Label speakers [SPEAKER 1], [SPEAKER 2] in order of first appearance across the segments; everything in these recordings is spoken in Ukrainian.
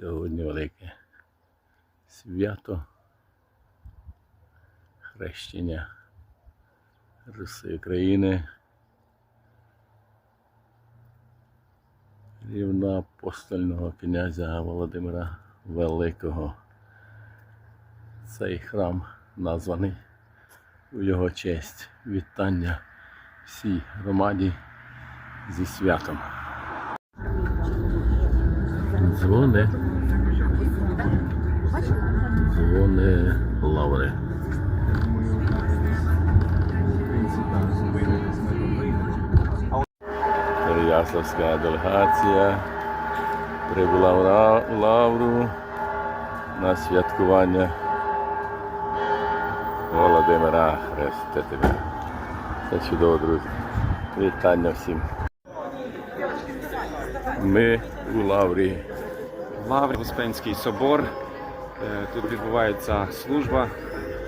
[SPEAKER 1] Сьогодні велике свято хрещення Руси України. Рівноапостольного князя Володимира Великого. Цей храм названий у його честь. Вітання всій громаді зі святом. Дзвони. Дзвони лаври. Переяславська делегація прибула в Лавру на святкування Володимира Хрестителя. Це чудово, друзі. Вітання всім. Ми у Лаврі.
[SPEAKER 2] Лаври, Успенський собор. Е, Тут відбувається служба.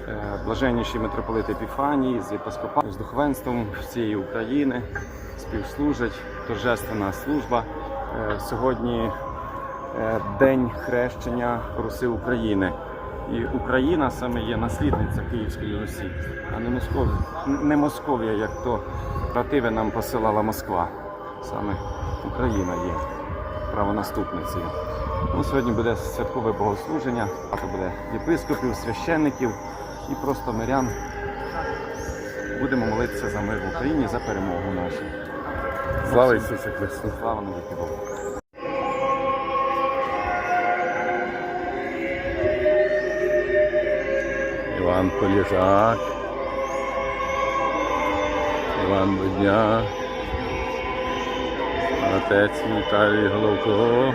[SPEAKER 2] Е, Блаженніший митрополит Епіфаній з єпископатом, з духовенством всієї України співслужать. Торжественна служба. Е, Сьогодні День хрещення Руси України. І Україна саме є наслідниця Київської Русі, а не Московія, не Московія, як то бративи нам посилала Москва. Саме Україна є правонаступницею. Ну, сьогодні буде святкове богослуження, багато буде єпископів, священників і просто мирян. Будемо молитися за мир в Україні, за перемогу нашу.
[SPEAKER 1] Слава Ісусу Христу!
[SPEAKER 2] Слава навіки Богу!
[SPEAKER 1] Іван Поліжак, Іван Будняк, отець Віталій Головко,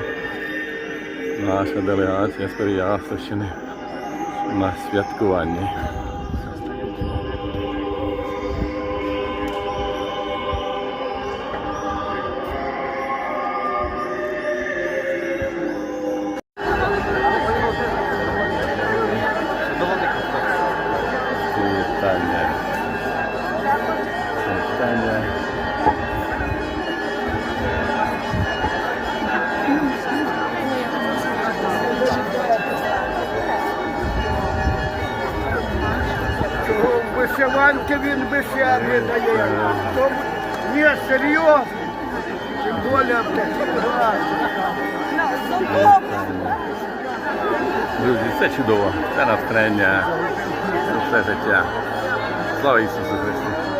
[SPEAKER 1] наша делегація з Переяславщини на святкуванні. Вітання. Вітання.
[SPEAKER 3] Вишиванки він би ще не дає. Тому ні, серйозно. Тим більше в такій.
[SPEAKER 1] Друзі, це чудово. Це натхнення. Все життя. Слава Ісусу Христу!